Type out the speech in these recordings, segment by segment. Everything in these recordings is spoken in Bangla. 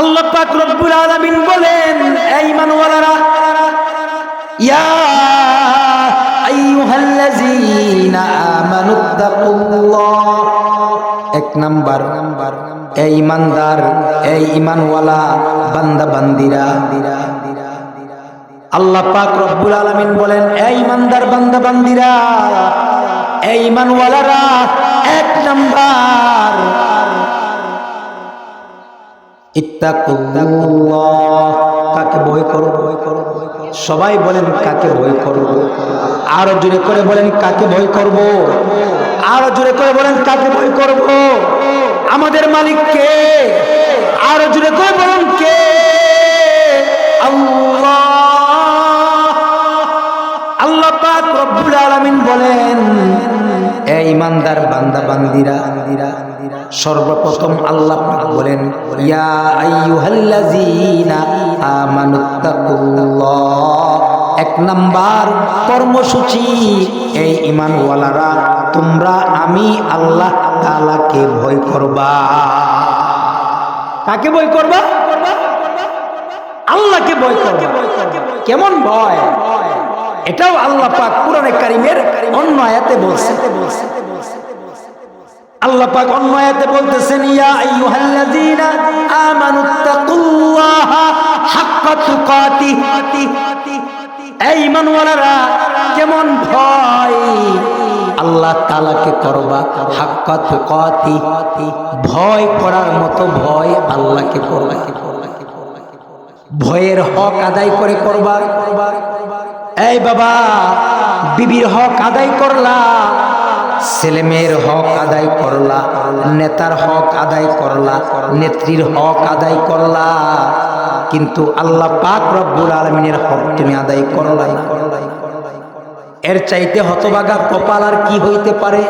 আল্লাহ পাক রব্বুল আলামিন বলেন, এই ইমানওয়ালারা ইয়া আইয়ুহাল্লাযীনা আমানুত্তাকুল্লাহ এক নাম্বার নাম্বার, এই ইমানদার, এই ইমানওয়ালা, বান্দা বান্দিরা। আল্লাহ পাক রব্বুল আলামিন বলেন, এই ইমানদার, বান্দা বান্দিরা, এই ইমানওয়ালারা, এক নাম্বার কাকে ভয় করো? ভয় করো করো। সবাই বলেন কাকে ভয় করব আরও জোরে করে বলেন কাকে ভয় করব? আরও জোরে করে বলেন কাকে ভয় করব? আমাদের মালিক কে? আরও জোরে করে বলেন কে? আল্লাহ। আল্লাহ আলামিন বলেন এই ইমানদার বান্দা, বান্দিরা সর্বপ্রথম আল্লাহ বলেন, ইয়া এক নাম্বার কর্মসূচি, এই ইমানওয়ালারা তোমরা আমি আল্লাহ তাআলাকে ভয় করবা। কাকে ভয় করবা? আল্লাহকে ভয় করবা। কেমন ভয়? এটাও আল্লাহ পাক কোরআনে কারিমের অন্য আয়াতে বলছে বলছে। আল্লাহ পাক অন্য আয়াতে বলতেছেন, ইয়া আইয়ুহাল্লাযীনা আমানুত্তাকুল্লাহা হাক্কা তুকাতি এই ইমানওয়ালারা কেমন ভয়? আল্লাহ তাআলাকে করবা হাক্কা তুকাতি। ভয় করার মতো ভয় আল্লাহকে করবা। ভয়ের হক আদায় করে করবা। এই বাবা, বিবির হক আদায় করলা। ছেলে মেয়ের হক আদায় করলা, নেতার হক আদায় করলা, নেত্রীর হক আদায় করলা। কিন্তু আল্লাহ পাক রব্বুল আলমিনের হক তুমি আদায় করলা না এর চাইতে হতবাগা কপাল আর কি হইতে পারে?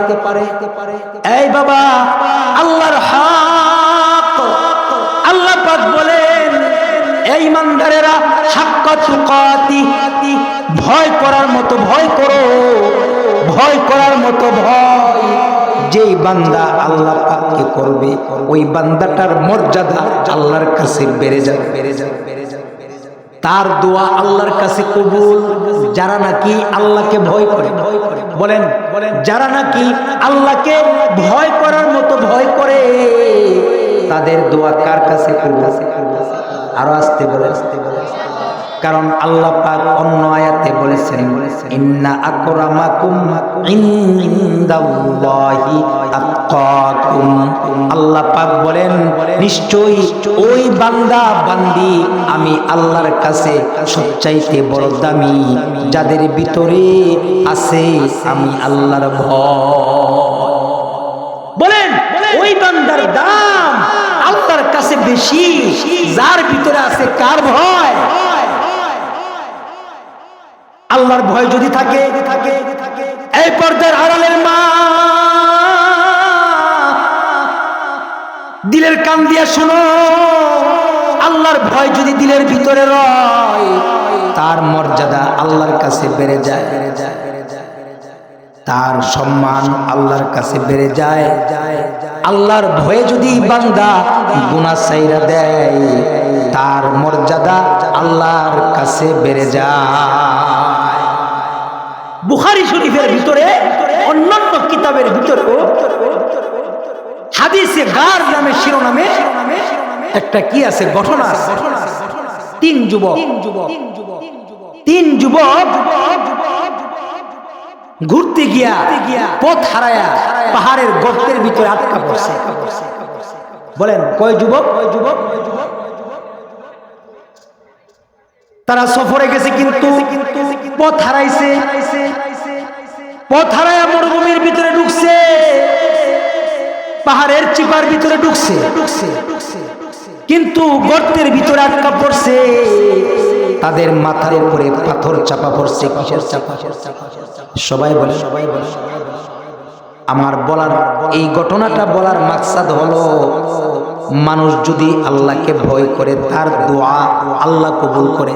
এই বাবা, আল্লাহর হক। আল্লাহ পাক বলেন, এই ইমানদারেরা হাক্কা তুকাতি ভয় করার মতো ভয় করো। ভয় করার মতো ভয়। যেই বান্দা আল্লাহ পাককে করবে, ওই বান্দাটার মর্যাদা আল্লাহর কাছে বেড়ে যাবে। বেড়ে যাবে বেড়ে যাবে তার দোয়া আল্লাহর কাছে কবুল। যারা নাকি আল্লাহকে ভয় করে ভয় করে বলেন বলেন যারা নাকি আল্লাহকে ভয় করার মতো ভয় করে, তাদের দোয়া কার কাছে কবুল? আরও আসতে বলে আসতে বলে কারণ আল্লাহ পাক অন্য আয়াতে বলেছেন, ইন্না আকরামাকুম ইনদাল্লাহি আতকাকুম আল্লাহ পাক বলেন, নিশ্চয়ই ওই বান্দা, বান্দি আমি আল্লাহর কাছে সবচাইতে বড় দামি। যাদের ভিতরে আছে আমি আল্লাহর ভয়। বলেন, ওই বান্দার দাম আল্লাহর কাছে বেশি। যার ভিতরে আছে কার ভয়? আল্লাহর ভয় যদি থাকে, এই পর্দার আড়ালের মা দিলের কান দিয়া শুনো, আল্লাহর ভয় যদি দিলের ভিতরে রয়, তার মর্যাদা আল্লাহর কাছে বেড়ে যায়। তার সম্মান আল্লাহর কাছে বেড়ে যায়। আল্লাহর ভয়ে যদি বান্দা গুনা সাইরা দেয়, তার মর্যাদা আল্লাহর কাছে বেড়ে যায়। বুখারি শরীফের ভিতরে, অন্যান্য কিতাবের ভিতরে হাদিসে গার নামে শিরোনামে একটা কি আছে? ঘটনা তিন যুবক। তিন যুবক ঘুরতে গিয়া পথ হারায়া পাহাড়ের গর্তের ভিতরে আটকা পড়ছে। বলেন কয় যুবক কয় যুবক কয় যুবক? তারা সফরে গেছে কিন্তু পথ হারাইছে। পথ হারায়া মরুভূমির ভিতরে ঢুকছে। পাহাড়ের চিপার ভিতরে ঢুকছে। কিন্তু গর্তের ভিতরে আটকা পড়ছে। তাদের মাথার উপরে পাথর চাপা পড়ছে, কিসের চাপা সবাই বলে সবাই বলে। আমার বলার, এই ঘটনাটা বলার মাকসাদ হলো মানুষ যদি আল্লাহকে ভয় করে, তার দোয়া আল্লাহ কবুল করে।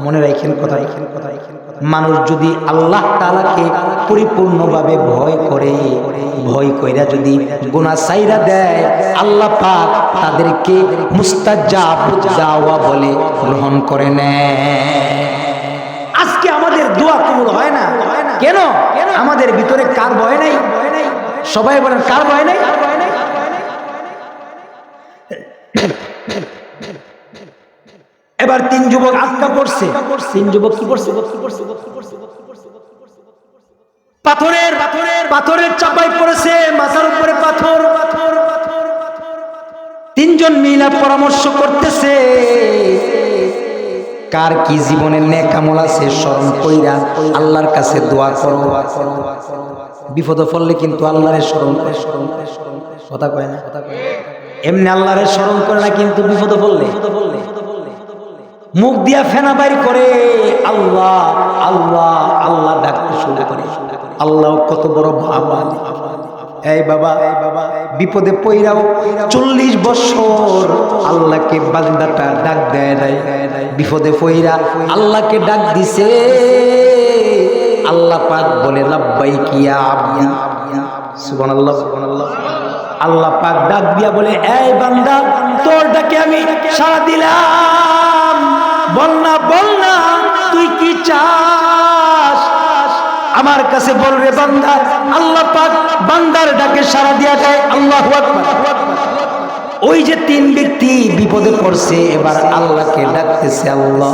মনে রাখেন কথা। রাখেন কথা রাখেন মানুষ যদি আল্লাহ তালাকে পরিপূর্ণভাবে ভয় করে, ভয় কইরা যদি গুনা সাইরা দেয়, আল্লাহ পাক তাদেরকে মুস্তাজাব দাওয়া বলে গ্রহণ করে আজকে আমাদের দোয়া কবুল হয় না। কেন? আমাদের ভিতরে কার ভয় নাই? সবাই বলেন, কার ভয় নাই? এবার তিন যুবক আটকা পড়ছে। তিন যুবক কি করছে? পাথরের পাথরের পাথরের চাপাই পড়েছে, মাথার উপরে পাথর। পাথর তিনজন মিলা পরামর্শ করতেছে, কার কি জীবনের নেকামল আছে স্মরণ কইরা আল্লাহর কাছে দোয়া করো। বিপদ পড়লে কিন্তু আল্লাহরে স্মরণ করে। স্মরণ কথা কয় না। এমনি আল্লাহরে স্মরণ করে না কিন্তু বিপদ পড়লে? মুখ দিয়া ফেনা বাইর করে, আল্লাহ আল্লাহ আল্লাহ ডাকতে শুরু করে। আল্লাহ কত বড় বাবা, এই বাবা, বিপদে পইরাও চল্লিশ বছর আল্লাহকে বান্দাটা ডাক দেয় নাই। বিপদে পইরা আল্লাহকে ডাক দিছে। আল্লাহ পাক বলে লাব্বাই কিয়া আব্দি সুবহানাল্লাহ সুবহানাল্লাহ। আল্লাহ আল্লাহ পাক ডাক দিয়া বলে, এই বান্দা, তোর ডাকে আমি সাড়া দিলাম। বল না বল না, তুই কি চাস? আমার কাছে বল রে বান্দা, আল্লাহ পাক বান্দার ডাকে সাড়া দিয়া যায় আল্লাহ ওই যে তিন ব্যক্তি বিপদে পড়ছে, এবার আল্লাহকে ডাকতেছে আল্লাহ।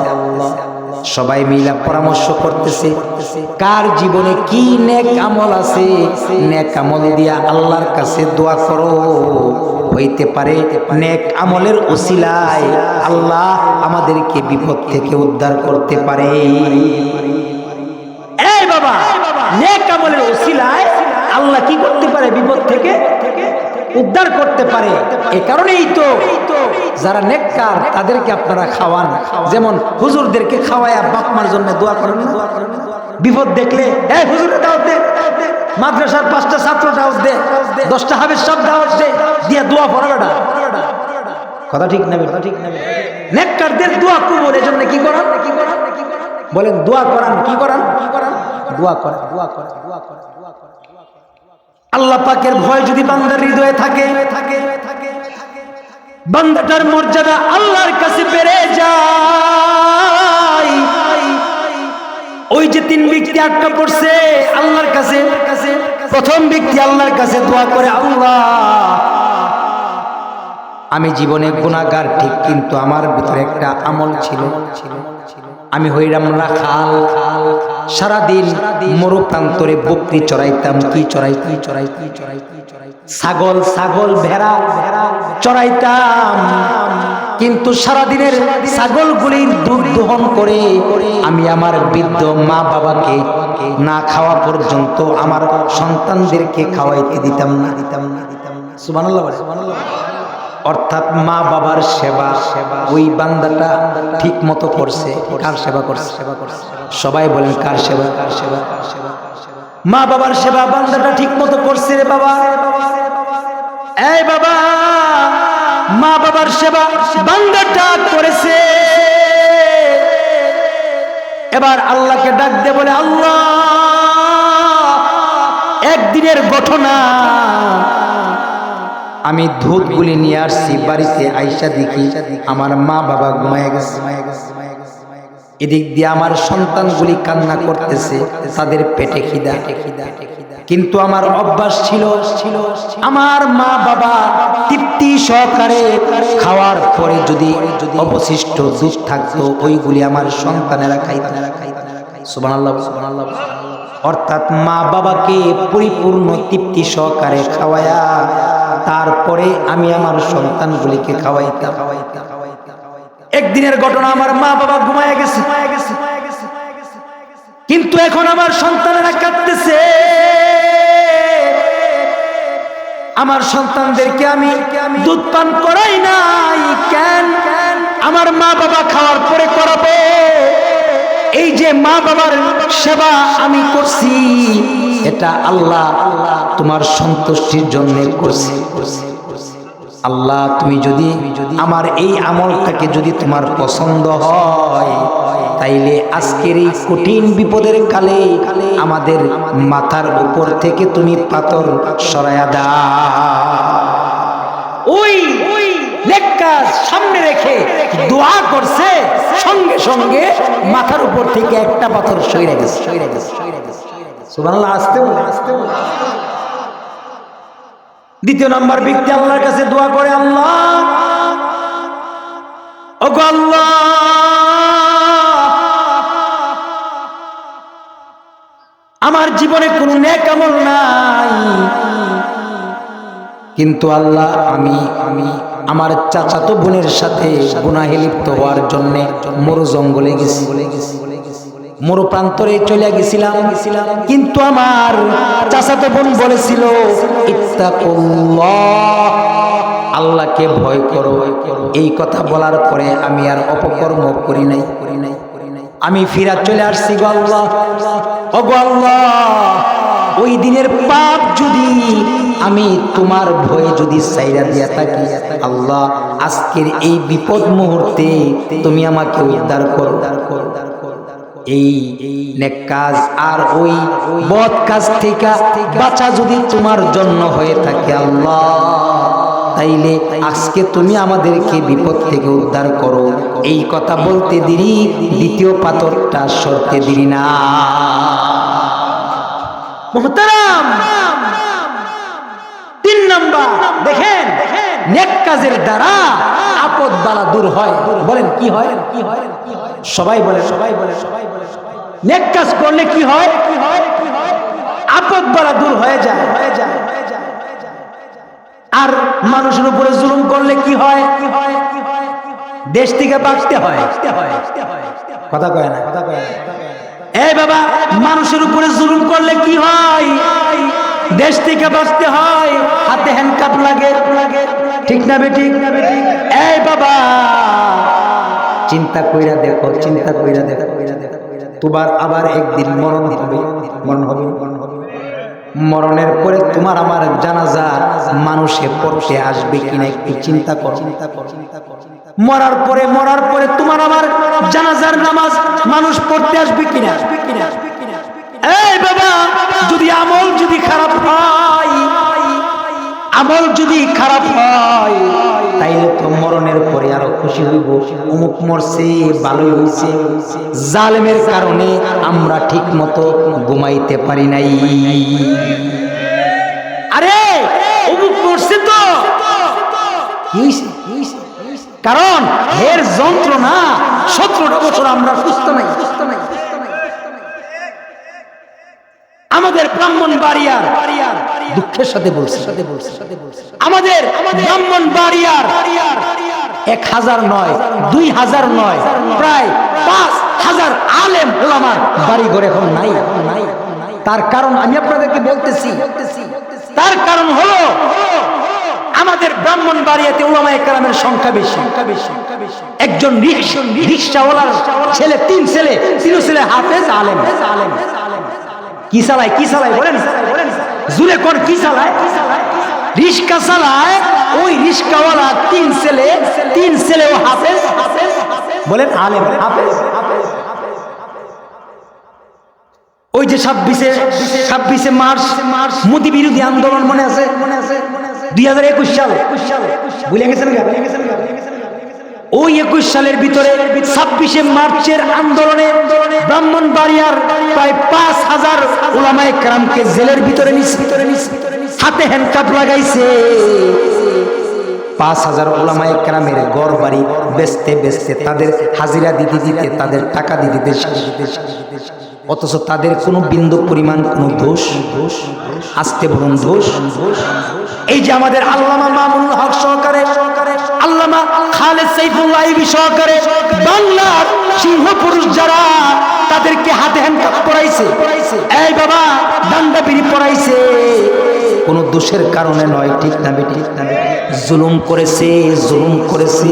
সবাই মিলা পরামর্শ করতেছে, কার জীবনে কি নেক আমল আছে? নেক আমল দিয়া আল্লাহর কাছে দোয়া করো। হইতে পারে নেক আমলের ওসিলায় আল্লাহ আমাদেরকে বিপদ থেকে উদ্ধার করতে পারে। এই বাবা, নেক আমলের ওসিলায় আল্লাহ কি করতে পারে বিপদ থেকে? উদ্ধার করতে পারে। এ কারণেই তো যারা নেককার, তাদেরকে আপনারা খাওয়ান। যেমন হুজুরদেরকে খাওয়ায়া বাপ মার জন্য দোয়া করেন না? বিপদ দেখলে মাদ্রাসার পাঁচটা ছাত্র দাওয়াত দে, দশটা হাবের সব দাওয়াত দে, দিয়া দোয়া পড়া বেটা। কথা ঠিক নেবে কথা ঠিক নেবে নেককারদের দোয়া কবুল, এজন্য কি করান? কি করান বলেন, দোয়া করান, কি করান? কি করান, দোয়া করেন দোয়া করেন দোয়া করেন দোয়া করেন। আল্লাহ পাকের ভয় যদি বান্দার হৃদয়ে থাকে থাকে থাকে বান্দাটার মর্যাদা আল্লাহর কাছে বেড়ে যায়। ওই যে তিন ব্যক্তি আটকা পড়ছে, আল্লাহর কাছে, প্রথম ব্যক্তি আল্লাহর কাছে দোয়া করে, আল্লাহ, আমি জীবনে গুণাগার ঠিক কিন্তু আমার ভিতরে একটা আমল ছিল। আমি হইরাম রাখাল। সারাদিন মরু প্রান্তরে বকরি চড়াইতাম কি চড়াই কি চড়াই কি চড়াই কি চড়াই ছাগল ছাগল ভেড়া ভেড়া চড়াইতাম। কিন্তু সারাদিনের ছাগলগুলির দুধ দহন করে আমি আমার বৃদ্ধ মা বাবাকে না খাওয়া পর্যন্ত আমার সন্তানদেরকে খাওয়াইতে দিতাম না। দিতাম না দিতাম না সুবহানাল্লাহ বলে। অর্থাৎ মা বাবার সেবা, ওই বান্দাটা ঠিক মতো করছে, কার সেবা করছে? সেবা করছে সবাই বলেন, কার সেবা? কার সেবা কার সেবা মা বাবার সেবা বান্দাটা ঠিক মতো করছে রে বাবা। এই বাবা, মা বাবার সেবা বান্দাটা করেছে। এবার আল্লাহকে ডাক দে, বলে, আল্লাহ, একদিনের ঘটনা আমি ধূপগুলি নিয়ে আসছি, বাড়িতে আইসা দেখি আমার মা বাবা ঘুমায় গেছে। এদিক দিয়ে আমার সন্তানগুলি কান্না করতেছে, তাদের পেটে খিদা। কিন্তু আমার অভ্যাস ছিল, আমার মা বাবা তৃপ্তি সহকারে খাওয়ার পরে যদি অবশিষ্ট দুধ থাকতো, ওইগুলি আমার সন্তানেরা খাইত। অর্থাৎ মা বাবাকে পরিপূর্ণ তৃপ্তি সহকারে খাওয়ায়া তারপরে আমি আমার সন্তানগুলিকে খাওয়াইতাম। একদিনের ঘটনা আমার মা বাবা ঘুমায় গেছে। কিন্তু এখন আমার সন্তানেরা কাঁদতেছে। আমার সন্তানদেরকে আমি দুধ পান করাই নাই। কেন? আমার মা বাবা খাওয়ার পরে করাবো। এই যে মা বাবার সেবা আমি করছি। এটা আল্লাহ আল্লাহ তোমার সন্তুষ্টির জন্য করছে। আল্লাহ, তুমি যদি আমার এই আমলটাকে যদি তোমার পছন্দ হয়, তাইলে আজকের এই কঠিন বিপদের কালে আমাদের মাথার উপর থেকে তুমি পাথর সরায়া দা ওই নেককাজ সামনে রেখে দোয়া করছে, সঙ্গে সঙ্গে মাথার উপর থেকে একটা পাথর সইরে গেছে সইরে গেছে সইরে গেছে দ্বিতীয় নাম্বার ব্যক্তি আল্লাহর কাছে দোয়া করে, আল্লাহ। আমার জীবনে কোনো আমল নাই। কিন্তু আল্লাহ, আমি আমি, আমার চাচাতো বোনের সাথে গুনাহে লিপ্ত হওয়ার জন্য মরু জঙ্গলে গেছি। মরু প্রান্তরে চলে গেছিলাম। কিন্তু আমার চাচাতো বোন বলেছিল আল্লাহকে ভয় করো। এই কথা বলার পরে আমি আর অপকর্ম করি নাই। আমি ফিরা চলে আসছি গো আল্লাহ। ও গো আল্লাহ, ওই দিনের পাপ যদি আমি তোমার ভয়ে যদি সাইরা দিয়া থাকি, আল্লাহ, আজকের এই বিপদ মুহূর্তে তুমি আমাকে উদ্ধার করো। এই নেক কাজ আর ওই বদ কাজ থেকে বাঁচা যদি তোমার জন্য হয়ে থাকে আল্লাহ, তাইলে আজকে তুমি আমাদেরকে বিপদ থেকে উদ্ধার করো। এই কথা বলতে দিরি, দ্বিতীয় পাথরটা সরতে দিরি না। তিন নাম্বার, দেখেন। নেক কাজের দ্বারা আপদ বালা দূর হয়। বলেন, কি হয়? কি হয় সবাই বলে সবাই বলে সবাই বলে নেক কাজ করলে কি হয়? কি হয় কি হয় আপদ বালা দূর হয়ে যায়। হয়ে যায় আর মানুষের উপরে জুলুম করলে কি হয়? কি হয় কি হয় দেশ থেকে বাঁচতে হয়। কথা কয় না, কথা কয় না। এই বাবা, মানুষের উপরে জুলুম করলে কি হয়? দেশ থেকে বাঁচতে হয়। হাতে হ্যান্ডকাপ লাগে লাগে। ঠিক না বেঠিক এই বাবা! চিন্তা কইরা দেখো, চিন্তা কইরা দেখো। তোমার আবার একদিন মরণ হবে মরণ হবে। মরণ হবে মরণের পরে তোমার আমার জানাজা মানুষে পড়তে আসবে কিনা একটু চিন্তা করো। মরার পরে মরার পরে তোমার আমার জানাজার নামাজ মানুষ পড়তে আসবে কিনা আসবে কিনা আসবে কিনা? এই বাবা, যদি আমল যদি খারাপ হয় আমল যদি খারাপ হয়, তাইলে তো মরণের পরে আরও খুশি হইব। অমুক মরছে, ভালোই হইছে। জালেমের কারণে আমরা ঠিক মতো ঘুমাইতে পারি নাই। আরে, অমুক মরছে তো। কারণ এর যন্ত্রণা সতেরোটা বছর আমরা সুস্থ নাই সুস্থ নাই সুস্থ নাই আমাদের ব্রাহ্মণ বাড়িয়ার দুঃখের সাথে বলছে। সাথে বলছে সাথে বলছে আমাদের ব্রাহ্মণ বাড়িয়ার এক হাজার নয়, দুই হাজার নয়, প্রায় পাঁচ হাজার আলেম ওলামার বাড়ি ঘরে এখন নাই। নাই তার কারণ আমি আপনাদেরকে বলতেছি। তার কারণ হলো, আমাদের ব্রাহ্মণ বাড়িয়াতে ওলামা একরামের সংখ্যা বেশি। সংখ্যা বেশি একজন রিক্সাওয়ালার ছেলে, তিন ছেলে তিন ছেলে হাফেজ আলেম আলেম। কি চালায় কি চালায় বলেন? জুলে কোন কি চালায়? রিস্কা চালায়, ওই রিস্কাওয়ালা তিন ছেলে তিন ছেলে ও হাফেজ, বলেন আলেম, হাফেজ। ওই যে ছাব্বিশে ছাব্বিশে মার্চ মার্চ মোদি বিরোধী আন্দোলন মনে আছে? মনে আছে দুই হাজার একুশ সাল। একুশ সাল ভুলে গেছেন ভুলে গেছেন? ওই একুশ সালের ভিতরে ছাব্বিশে মার্চের আন্দোলনে ব্রাহ্মণ বাড়িয়ার প্রায় পাঁচ হাজার ওলামায় ক্রামকে জেলের ভিতরে হাতে হ্যান্ডকাপ লাগাইছে। পাঁচ হাজার ওলামায় ক্রামের গড় বাড়ি বেচতে বেচতে তাদের হাজিরা দিতে দিতে তাদের টাকা দিতে দিতে অথচ তাদের কোনো বিন্দু পরিমাণ কোনো দোষ দোষ আসতে বলুন দোষ। এই যে আমাদের আল্লামা মামুনুল হক সহকারে আল্লামা খালেদ সাইফুল্লাহ সহকারে বাংলার সিংহ পুরুষ যারা, তাদেরকে হাতে হ্যান্ডকাপ পড়াইছে এই বাবা ডান্ডা বিড়ি পড়াইছে কোন দোষের কারণে নয়, ঠিক না বেটি? জুলুম করেছে জুলুম করেছে।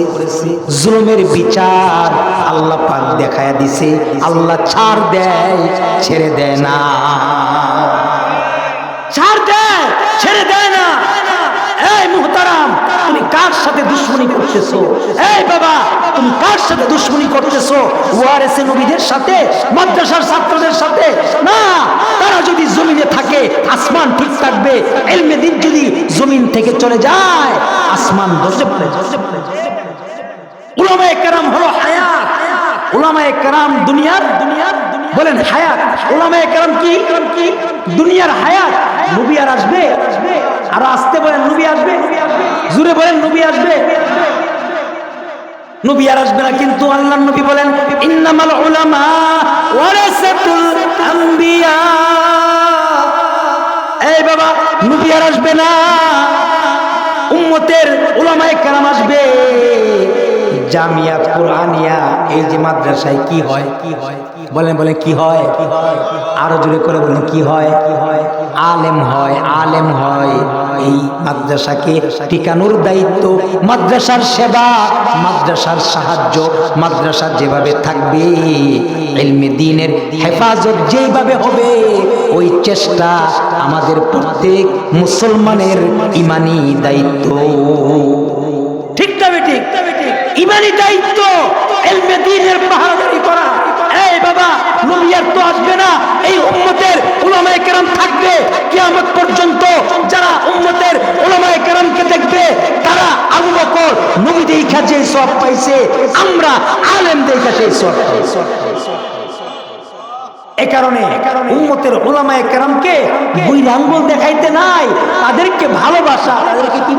জুলুমের বিচার আল্লাহ পাক দেখায় দিছে। আল্লাহ ছাড় দেয়, ছেড়ে দেয় না। ছাড় দেয়, ছেড়ে দেয় না। এই মুহতারাম, তুমি কার কার সাথে দুশ্মনী করতেছো? এই বাবা, তুমি কার সাথে দুশ্মনী করতেছো? ওয়ারেসে নবীদের সাথে, মাদ্রাসার ছাত্রদের সাথে? না, তারা যদি জমিনে থাকে, আসমান ঠিক থাকবে, এলমে দিন যদি জমিন থেকে চলে যায়, আসমান ধসে পড়ে ধসে পড়ে দুনিয়ার হায়াত। আর আসবে। আর আসতে বলেন, নবী আসবে। জুড়ে বলেন, নবী আসবে। নবী আর আসবে না, কিন্তু আল্লাহ নবী বলেন, ইন্নামাল উলামা ওয়ারাসাতুল আম্বিয়া। এই বাবা, নবী আর আসবে না, উম্মতের উলামায়ে কেরাম আসবে। জামিয়া কোরআনিয়া, এই যে মাদ্রাসায় কি হয়? কি হয় বলেন বলেন, কি হয়? কি হয় আরও জোরে করে বলেন কি হয় কি হয়? আলেম হয় আলেম হয়। এই মাদ্রাসাকে টিকানোর দায়িত্ব। মাদ্রাসার সেবা, মাদ্রাসার সাহায্য, মাদ্রাসা যেভাবে থাকবে এলমে দিনের হেফাজত যেভাবে হবে, ওই চেষ্টা আমাদের প্রত্যেক মুসলমানের ইমানি দায়িত্ব। ঠিক তবে ঠিক? ইমানি দায়িত্ব এলমে দিনের পাহাড়ি এই বাবা নবিয়ার তো আসবে না। এই উম্মতের উলামায়ে কেরাম থাকবে কিয়ামত পর্যন্ত। যারা উম্মতের উলামায়ে কেরামকে দেখবে, তারা আবু বকর নবী দেখা যে সব পাইছে, আমরা আলেম দেখা সেই সব এ কারণে উম্মতের ওলামায়ে কেরামকে দেখাইতে নাই, তাদেরকে ভালোবাসা তাদেরকে কি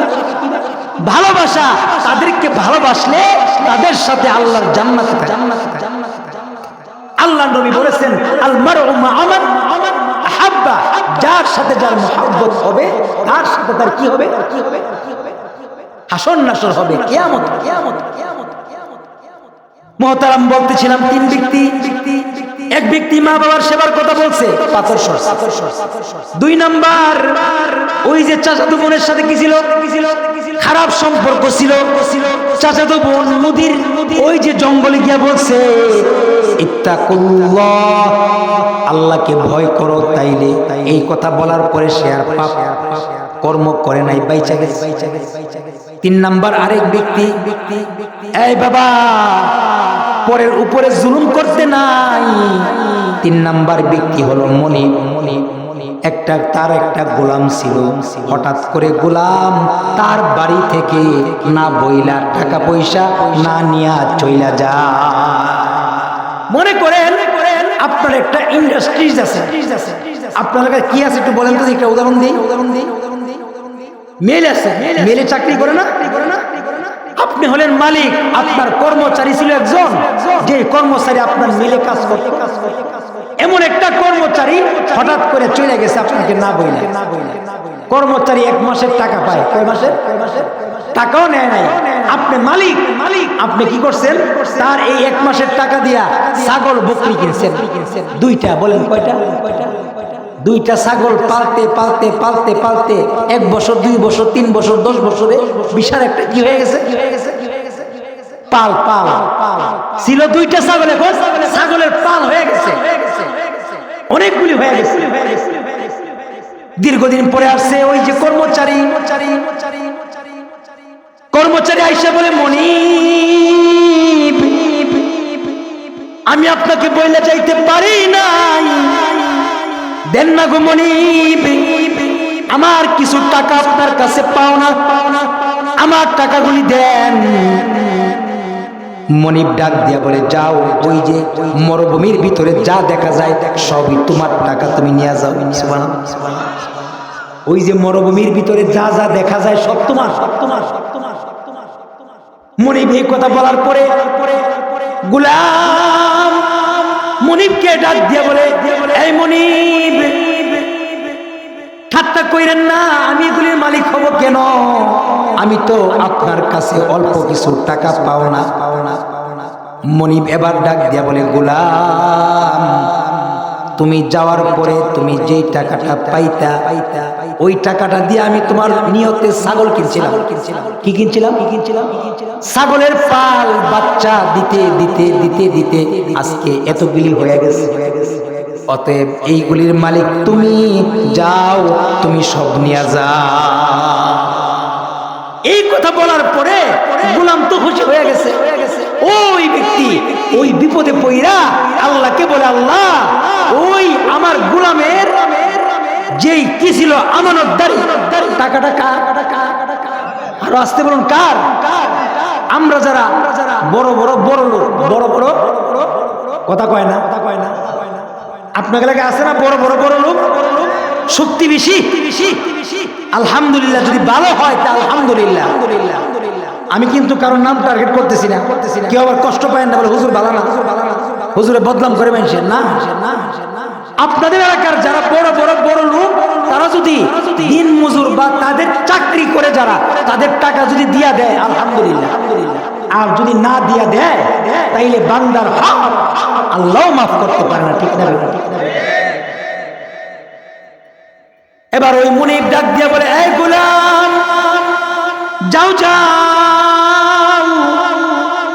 ভালোবাসা, তাদেরকে ভালোবাসলে তাদের সাথে আল্লাহর জান্নাত জান্নাত আল্লাহ নবী বলেছেন যার সাথে যার মোহাম্মত হবে তার সাথে তার কি হবে কি হবে হাসন নাসর হবে কেয়ামত কেয়ামত কেয়ামত কেয়ামত কেয়ামত মহতারাম বলতেছিলাম তিন ব্যক্তি এক ব্যক্তি মা বাবার সেবার কথা বলছে, পাথর দুই নাম্বার, ওই যে চাচাতো বোনের সাথে কি ছিল? খারাপ সম্পর্ক ছিল। চাচাতো বোন নদীর, ওই যে জঙ্গলে গিয়া বলছে আল্লাহকে ভয় করো তাইলে। এই কথা বলার পরে সে আর পাপ কর্ম করে নাই, বাইচা গেছে। তিন নাম্বার, আরেক ব্যক্তি, এই বাবা পরের উপরে জুলুম করতে নাই। তিন নাম্বার ব্যক্তি হলো মনি মনি একটা তার একটা গোলাম ছিল। হঠাৎ করে গোলাম তার বাড়ি থেকে না বইলা টাকা পয়সা, না নিয়া চইলা যা মনে করেন, আপনার একটা ইন্ডাস্ট্রিজ আছে। আপনার কাছে কি আছে একটু বলেন তো একটা উদাহরণ দিই উদাহরণ দিই উদাহরণ দিই। মেল আছে, মেলে চাকরি করে না? আপনি হলেন মালিক, আপনার কর্মচারী ছিল একজন। যে কর্মচারী আপনার মিলে কাজ করতে। এমন একটা কর্মচারী হঠাৎ করে চলে গেছে, আপনাকে না বইলে। কর্মচারী এক মাসের টাকা পায়। কয় মাসের? টাকাও নেয় নাই। আপনি মালিক মালিক আপনি কি করছেন? তার এই এক মাসের টাকা দিয়া ছাগল বকরি কিনছেন। দুইটা, বলেন কয়টা? দুইটা ছাগল পালতে পালতে পালতে পালতে এক বছর, দুই বছর, তিন বছর, দশ বছরে বিশাল একটা কি হয়ে গেছে? পাল পাল পাল। ছিল দুইটা ছাগল এখন ছাগলের পাল হয়ে গেছে। অনেকগুলি হয়ে গেছে। দীর্ঘদিন পরে আসছে ওই যে কর্মচারী। কর্মচারী আইসে বলে মনি আমি আপনাকে বইলে যাইতে পারি নাই। দেন না গো মনিব, আমার কিছু টাকা আপনার কাছে পাও না, আমার টাকাগুলি দেন। মনিব ডাক দিয়া বলে, যাও, ওই যে মরুভূমির ভিতরে যা দেখা যায় দেখ সবই তোমার টাকা তুমি নিয়ে যাও। ওই যে মরুভূমির ভিতরে যা যা দেখা যায় সব তোমার সব তোমার সব তোমার সব তোমার মনিব এই কথা বলার পরে গুলাম মনিবকে ডাক দিয়ে বলে, এই মনিব, ঠাট্টা কইরেন না, আমি এগুলির মালিক হব কেন? আমি তো আপনার কাছে অল্প কিছু টাকা পাও না। মনিব এবার ডাক দিয়া বলে, গোলাম তুমি যাওয়ার পরে তুমি যে টাকাটা পাইতা, ওই টাকাটা দিয়ে আমি তোমার নিয়তে ছাগল কিনছিলাম। কি কিনছিলাম? কি কিনছিলাম ছাগলের পাল বাচ্চা দিতে দিতে দিতে দিতে আজকে এতগুলি হয়ে গেছে। অতএব এইগুলির মালিক তুমি যাও, তুমি সব নিয়ে যাও এই কথা বলার পরে গোলাম তো খুশি হয়ে গেছে হয়ে গেছে। ওই ব্যক্তি ওই বিপদে পইরা আল্লাহকে বলে, আল্লাহ, ওই আমার গোলামের যেই কি ছিল আমানতদারি, টাকাটা কার? আরও আসতে বলুন, কার? আমরা যারা বড় বড় বড় লোক, বড় বড় কথা কয় না? কথা কয় না আপনাকে লাগে আছে না বড় বড় বড় লোক? শক্তি বেশি? আলহামদুলিল্লাহ, যদি ভালো হয় তা আলহামদুলিল্লাহ। আমি কিন্তু কারোর নাম টার্গেট করতেছি না। করতেছি না কেউ আবার কষ্ট পায় না, বলে, হুজুর, ভালো না। হুজুরে বদনাম করে মানুষের না? আপনাদের এলাকার যারা বড় বড় বড় লোক, তারা যদি দিন মজুর বা তাদের চাকরি করে যারা, তাদের টাকা যদি দিয়া দেয়, আলহামদুলিল্লাহ। আর যদি না দিয়া দেয়, তাইলে বান্দার হক আল্লাহ মাফ করতে পারে না ঠিক না ঠিক না? এবার ওই মুনিব ডাক দিয়ে বলে, এই গোলাম, যাও যাও।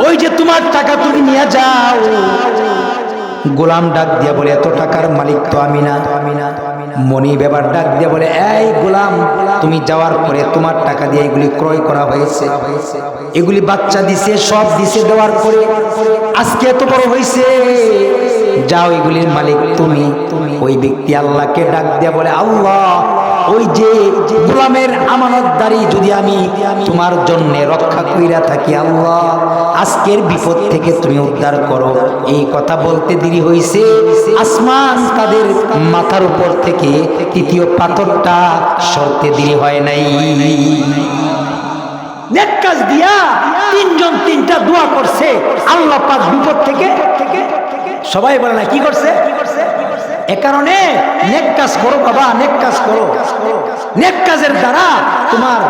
ওই যে তোমার টাকা তুমি নিয়ে যাও। গোলাম ডাক দিয়ে বলে, এত টাকার মালিক তো আমি না আমি না। মনিব এবার ডাক দিয়ে বলে, এই গোলাম, তুমি যাওয়ার পরে তোমার টাকা দিয়ে এগুলি ক্রয় করা হয়েছে। এগুলি বাচ্চা দিছে, সব দিছে দেওয়ার পরে আজকে এত বড় হয়েছে। যাও এগুলির মালিক তুমি। ওই ব্যক্তি আল্লাহকে ডাক দিয়ে বলে, আল্লাহ ওই যে গোলামের আমানতদারি যদি আমি তোমার জন্য রক্ষা কইরা থাকি, আল্লাহ, আজকের বিপদ থেকে তুমি উদ্ধার করো। এই কথা বলতে দেরি হয়েছে আসমান তাদের মাথার উপর থেকে তৃতীয় পাথরটা সরতে দেরি হয় নাই। নেক কাজ দিয়া তিনজন তিনটা দোয়া করছে, আল্লাহ পাক বিপদ থেকে, সবাই বলে না, কি করছে? দ্বারা তোমার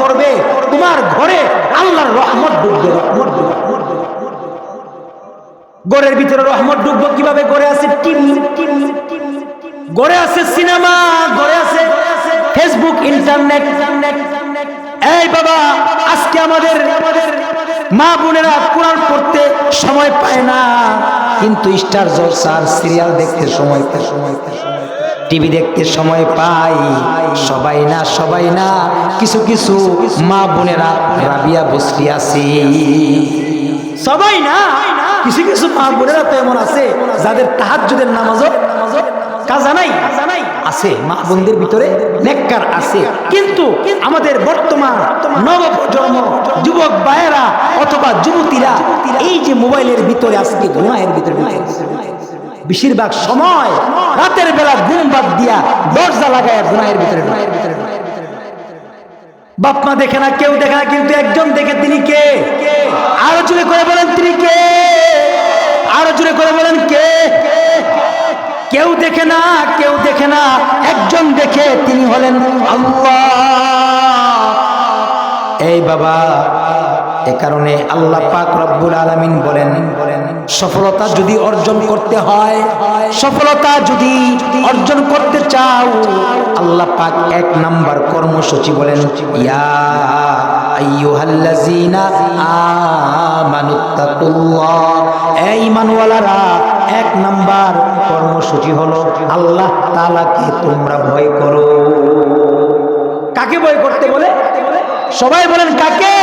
করবে। তোমার ঘরে রহমত গড়ের ভিতরে রহমত ডুববো, কীভাবে গড়ে আছে গড়ে আছে সিনেমা গড়ে আছে ফেসবুক, ইন্টারনেট। এই বাবা, আজকে আমাদের মা বোনেরা কোরআন পড়তে সময় পায় না। কিন্তু স্টার জলসার সিরিয়াল দেখতে সময় সময় টিভি দেখতে সময় পাই। সবাই না সবাই না। কিছু কিছু মা বোনেরা রাবিয়া বসরি আছে সবাই না? কিছু কিছু মা বোনেরা তো এমন আছে, যাদের তাহাজ্জুদের নামাজও কাজা নাই। আছে, মা বোনদের ভিতরে নেককার আছে। কিন্তু আমাদের বর্তমান নবপ্রজন্ম, যুবক বায়েরা অথবা যুবতীরা, এই যে মোবাইলের ভিতরে আজকে গুনাহের ভিতরে বেশিরভাগ সময় রাতের বেলা ঘুম বাদ দিয়া দরজা লাগায় গুনাহের ভিতরে। বাপ মা দেখে না, কেউ দেখে না, কিন্তু একজন দেখে তিনি কে? আরও জুড়ে করে বলেন, তিনি কে? দেখে না, কেউ দেখে না, একজন দেখে তিনি হলেন আল্লাহ। এই বাবা, এ কারণে আল্লাহ পাক রব্বুল আলামিন বলেন, সফলতা যদি অর্জন করতে হয়, সফলতা যদি অর্জন করতে চাও, আল্লাহ পাক এক নাম্বার কর্মসূচি বলেন, ইয়া আমানুত্তাকুল্লাহ। এই ইমানওয়ালারা এক নাম্বার কর্মসূচি হলো, আল্লাহ তালাকে তোমরা ভয় করো? কাকে ভয় করতে বলে? সবাই বলেন, কাকে?